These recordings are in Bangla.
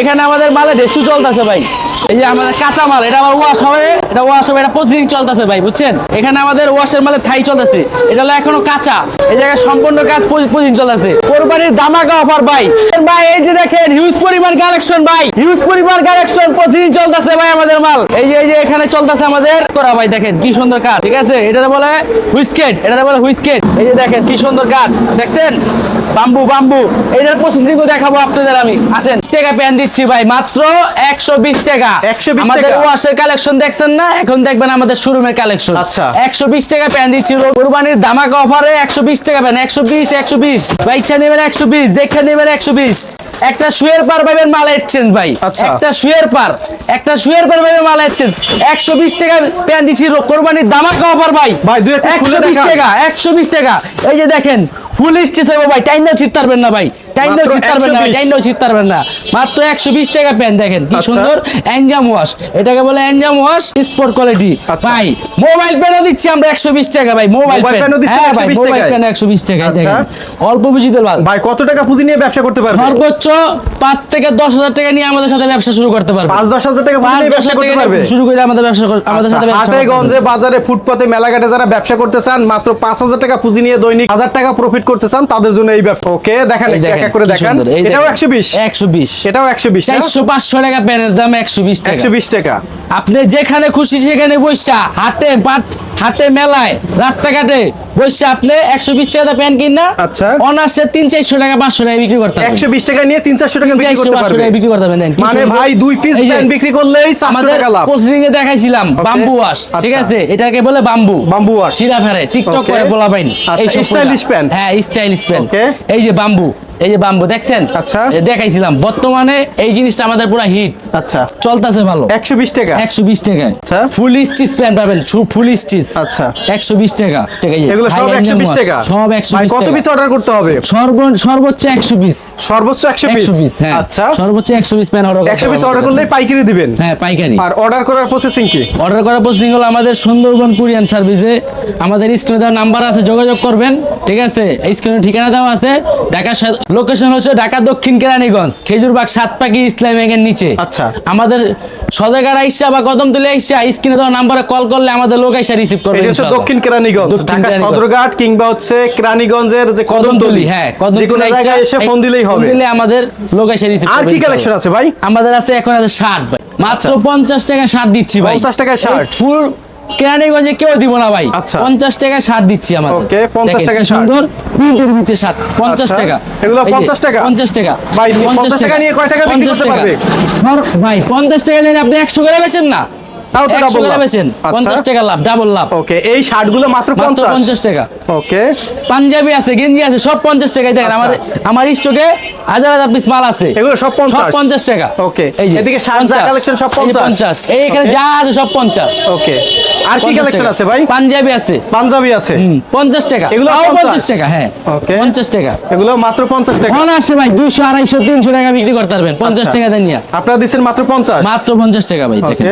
এখানে আমাদের মালে ঢেসু চলতেছে ভাই। এই যে আমাদের কাঁচা মাল এটা আবার ওয়াশ হবে, এটা ওয়াশ হবে, এটা প্রতিদিন চলতেছে ভাই, বুঝছেন? এখানে আমাদের ওয়াশের মালে থাই চলতেছে, এটা হলো এখনও কাঁচা, এই জায়গায় সম্পূর্ণ কাজ প্রতিদিন চলতেছে। কোরবানির দামাকা অফার ভাই। ভাই, এই যে দেখেন হিউজ পরিমাণ কালেকশন ভাই হিউজ পরিমাণ কালেকশন প্রতিদিন চলতেছে ভাই আমাদের মাল। এই যে এই যে এখানে চলতেছে আমাদের করা ভাই, দেখেন কি সুন্দর কাজ, ঠিক আছে? এটা বলে হুইস্কেট এটা বলে হুইস্কেট এই যে দেখেন কি সুন্দর কাজ, দেখছেন? বাম্বু বাম্বু এইটার প্রসেসিং দেখাবো আপনাদের আমি। আসেন, টাকা প্যান দিচ্ছি ভাই, মাত্র একশো বিশ টাকা। 120 আমাদের ওয়াশের কালেকশন দেখছেন না? এখন দেখবেন আমাদের শোরুমের কালেকশন আচ্ছা। একশো বিশ টাকা প্যান দিচ্ছি। কোরবানির দামাকা অফারে একশো বিশ টাকা প্যান একশো বিশ একশো বিশ। বাইকটা নেবেন একশো বিশ দেখে নেবেন একশো বিশ। একটা শুয়ের পার পাবেন মাল এক্সচেঞ্জ ভাই। আচ্ছা। একটা শুয়ের পার। একটা শুয়ের পার পাবেন মাল এক্সচেঞ্জ একশো বিশ টাকা প্যান দিচ্ছি কোরবানির দামাকা অফার ভাই। ভাই, একশো বিশ টাকা একশো বিশ টাকা। এই যে দেখেন ফুল স্টিচ হবে ভাই টাইমটাও ছিট পারবেন না ভাই। ছিট পারবেন না 120 টাইমটাও ছিট পারবেন না। মাত্র একশো বিশ টাকা দেখেন কি আচ্ছা। সুন্দর অ্যাঞ্জাম ওয়াশ। এটাকে বলে অ্যাঞ্জাম ওয়াশ স্পোর্ট কোয়ালিটি। আচ্ছা। ভাই মোবাইল প্যানও দিচ্ছি আমরা একশো বিশ টাকা ভাই মোবাইল প্যান হ্যাঁ ভাই মোবাইল টাকায়? প্যান একশো বিশ টাকায় আচ্ছা। দেখেন। অল্প ভাই কত টাকা পুঁজি নিয়ে ব্যবসা করতে পারবে? সর্বোচ্চ পাঁচ থেকে দশ হাজার টাকা নিয়ে আমাদের সাথে ব্যবসা শুরু করতে পারবে। পাঁচ দশ হাজার টাকা পুঁজি নিয়ে ব্যবসা করতে পারবে? শুরু করে আমাদের ব্যবসা আমাদের সাথে ব্যবসা হাটে গঞ্জে বাজারে ফুটপাতে মেলাঘাটে যারা ব্যবসা করতে চান মাত্র পাঁচ হাজার টাকা পুঁজি নিয়ে দৈনিক হাজার টাকা প্রফিট করতে চান তাদের জন্য এই ব্যবসা ওকে দেখেন এক করে দেখান। এটাও দেখেন। একশো বিশ। একশো বিশ। এটাও একশো বিশ চারশো পাঁচশো টাকা প্যানের দাম একশো বিশ টাকা। একশো বিশ টাকা। আপনি যেখানে খুশি সেখানে বসা হাতে পাট হাতে মেলায় রাস্তাঘাটে আপনি একশো বিশ টাকা প্যান কিনা আচ্ছা। অনার্সে তিন চারশো টাকা পাঁচশো টাকা বিক্রি করতে একশো বিশ টাকা নিয়ে তিন চারশো টাকা বিক্রি করতে পারবে। বিক্রি করতে পারবেন মানে ভাই দুই পিস এই বিক্রি করলেই চারশো আমাদের টাকা লাভ। প্রসেসিং এ দেখাইছিলাম বাম্বু ওয়াশ ঠিক আচ্ছা। আছে? এটাকে বলে বাম্বু বাম্বু ওয়াশ। সিরা ফেরে টিকটক করে বলা পাইনি। আচ্ছা, stylish pen। হ্যাঁ স্টাইলিশ প্যান Okay. এই যে বাম্বু এই যে বাম্বু দেখছেন? আচ্ছা। দেখাইছিলাম। বর্তমানে এই জিনিসটা আমাদের পুরো হিট আচ্ছা। চলতেছে ভালো। একশো বিশ টাকা। একশো বিশ টাকায়। আচ্ছা। ফুল স্টিচ প্যান্ট পাবেন ফুল স্টিচ আচ্ছা। একশো বিশ টাকা। টাকা এই যে, এগুলো সব high একশো end বিশ wash, টাকা। সব একশো ভাই বিশ কত পিস অর্ডার করতে হবে? সর্বোচ্চ পিস সর্বোচ্চ পিস হ্যাঁ। আচ্ছা। সর্বোচ্চ piece pant order piece order করলেই পাইকারি দিবেন। হ্যাঁ পাইকারি। আর অর্ডার করার প্রসেসিং কি? অর্ডার করার প্রসেসিং হলো আমাদের সুন্দরবন কুরিয়ান সার্ভিসে আমাদের স্ক্রিনে দেওয়া নাম্বার আছে যোগাযোগ করবেন। ঠিক আছে? স্ক্রিনে ঠিকানা দেওয়া আছে। ঢাকা লোকেশন হচ্ছে ঢাকা দক্ষিণ কেরানীগঞ্জ খেজুরবাগ সাতপাকি ইসলাম ব্যাংকের নিচে। আচ্ছা। আমাদের সদেগার আইসা বা কদমতলি আইসা স্ক্রিনে দেওয়া নাম্বারে কল করলে আমাদের লোক আইসা রিসিভ করবে। দক্ষিণ কেরানীগঞ্জ ঢাকা কেরানীগঞ্জ। সদরঘাট কিংবা হচ্ছে কেরানীগঞ্জের যে কদমতলি হ্যাঁ কদমতলি এসে ফোন দিলেই হবে। দিলে আমাদের লোক এসে রিসিভ আর কি কালেকশন আছে ভাই? আমাদের আছে এখন আছে শার্ট ভাই। মাত্র পঞ্চাশ টাকা শার্ট দিচ্ছি ভাই। 50 টাকায় shirt? ফুল কেরানীগঞ্জে কেউ দিব না ভাই। আচ্ছা। পঞ্চাশ টাকা শার্ট দিচ্ছি আমাদের। Okay, 50 দেখেন, টাকায় সুন্দর শার্ট পঞ্চাশ আচ্ছা। টাকা। এগুলো 50 টাকা? পঞ্চাশ টাকা। ভাই, 50 টাকা নিয়ে কয় টাকা বিক্রি করতে টাকা। পারবে? ভাই পঞ্চাশ টাকা নিয়ে আপনি একশো করে বেচেন না। তাও তো একশো লাভ। বেচেন আচ্ছা। পঞ্চাশ টাকা লাভ ডাবল লাভ। ওকে এই শার্টগুলো মাত্র টাকা। ওকে। পাঞ্জাবি আছে গেঞ্জি আছে সব পঞ্চাশ টাকায় দেখেন। আমার আমার স্টকে হাজার হাজার পিস মাল আছে। এগুলো সব পঞ্চাশ সব পঞ্চাশ। টাকা। Okay. এই এদিকে শার্ট যা 50 সব 50 এই এখানে যা আছে সব পঞ্চাশ। ওকে। আর কি কালেকশন আছে ভাই? পাঞ্জাবি আছে। পাঞ্জাবি আছে। হুম, পঞ্চাশ টাকা। এগুলো 50 পঞ্চাশ। টাকা হ্যাঁ। টাকা। এগুলো মাত্র পঞ্চাশ টাকা। আসে ভাই টাকা বিক্রি করতে পারবেন। পঞ্চাশ আচ্ছা। টাকা দেন নিয়ে। আপনারা মাত্র পঞ্চাশ। মাত্র পঞ্চাশ টাকা ভাই দেখেন.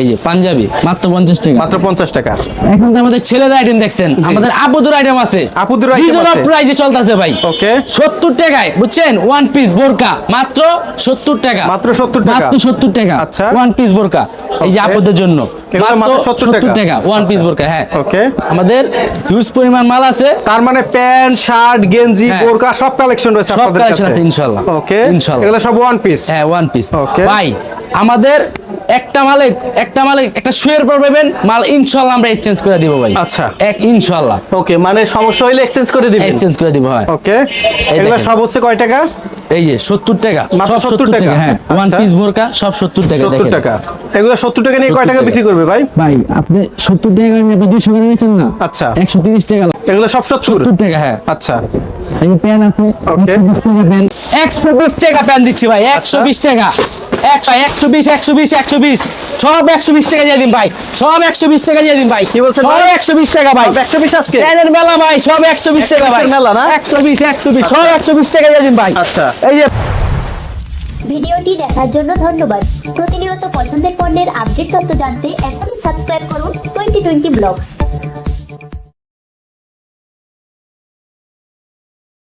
এই যে পাঞ্জাবি মাত্র পঞ্চাশ টাকা। মাত্র পঞ্চাশ টাকা। এখন তো আমাদের ছেলেদের আইটেম দেখছেন আমাদের আইটেম আছে। আপুদের রিজনাল আছে। প্রাইসে চলতেছে ভাই। ওকে সত্তর টাকায় বুঝছেন? ওয়ান পিস বোরকা মাত্র সত্তর টাকা। মাত্র 70 টাকা। মাত্র সত্তর টাকা। আচ্ছা। ওয়ান পিস বোরকা। এই যে আপুদের জন্য। মাত্র 70 টাকা। টাকা। ওয়ান পিস বোরকা হ্যাঁ। ওকে আমাদের হিউজ পরিমাণ মাল আছে। তার মানে প্যান্ট শার্ট গেঞ্জি হ্যাঁ। বোরকা সব কালেকশন রয়েছে সব কালেকশন আছে ইনশাল্লাহ। ওকে ইনশাল্লাহ। এগুলো সব ওয়ান পিস হ্যাঁ ওয়ান পিস Okay. ভাই আমাদের একটা মালে একটা মালে একটা শুয়ের পর পাবেন মাল ইনশাল্লাহ আমরা এক্সচেঞ্জ করে দিব ভাই আচ্ছা। এক ইনশাল্লাহ ওকে মানে সমস্যা হইলে এক্সচেঞ্জ করে দিবেন এক্সচেঞ্জ করে দিব হয় ওকে এই এগুলো সব হচ্ছে কয় টাকা এই যে সত্তর টাকা সব 70 সত্তর টাকা টাকা? হ্যাঁ ওয়ান আচ্ছা। পিস বোরকা সব সত্তর টাকা সত্তর দেখেন টাকা এগুলো সত্তর টাকা নিয়ে কয় টাকা টাকা। বিক্রি করবে ভাই ভাই আপনি সত্তর টাকা করে আপনি দুশো করে নিয়েছেন না আচ্ছা। একশো তিরিশ টাকা লাভ। এগুলো সব সত্তর সত্তর টাকা হ্যাঁ আচ্ছা এই প্যান আছে. একশো বিশ টাকা প্যান একশো বিশ টাকা প্যান দিচ্ছি ভাই আচ্ছা। একশো বিশ টাকা। এক ভাই একশো বিশ একশো বিশ একশো বিশ। সব একশো বিশ টাকা দিয়ে দিন ভাই সব একশো বিশ টাকা দিয়ে দিন ভাই। কি বলছেন সব ভাই? একশো বিশ টাকা ভাই। একশো বিশ আজকে? প্যানের মেলা ভাই সব একশো বিশ টাকা ভাই। 120 মেলা না? একশো বিশ একশো বিশ সব একশো বিশ টাকা দিয়ে দিন ভাই। আচ্ছা। এই যে ভিডিওটি দেখার জন্য ধন্যবাদ। প্রতিনিয়ত পছন্দের পণ্যের আপডেট তথ্য জানতে এখনই সাবস্ক্রাইব করুন টোয়েন্টি টোয়েন্টি ব্লগস।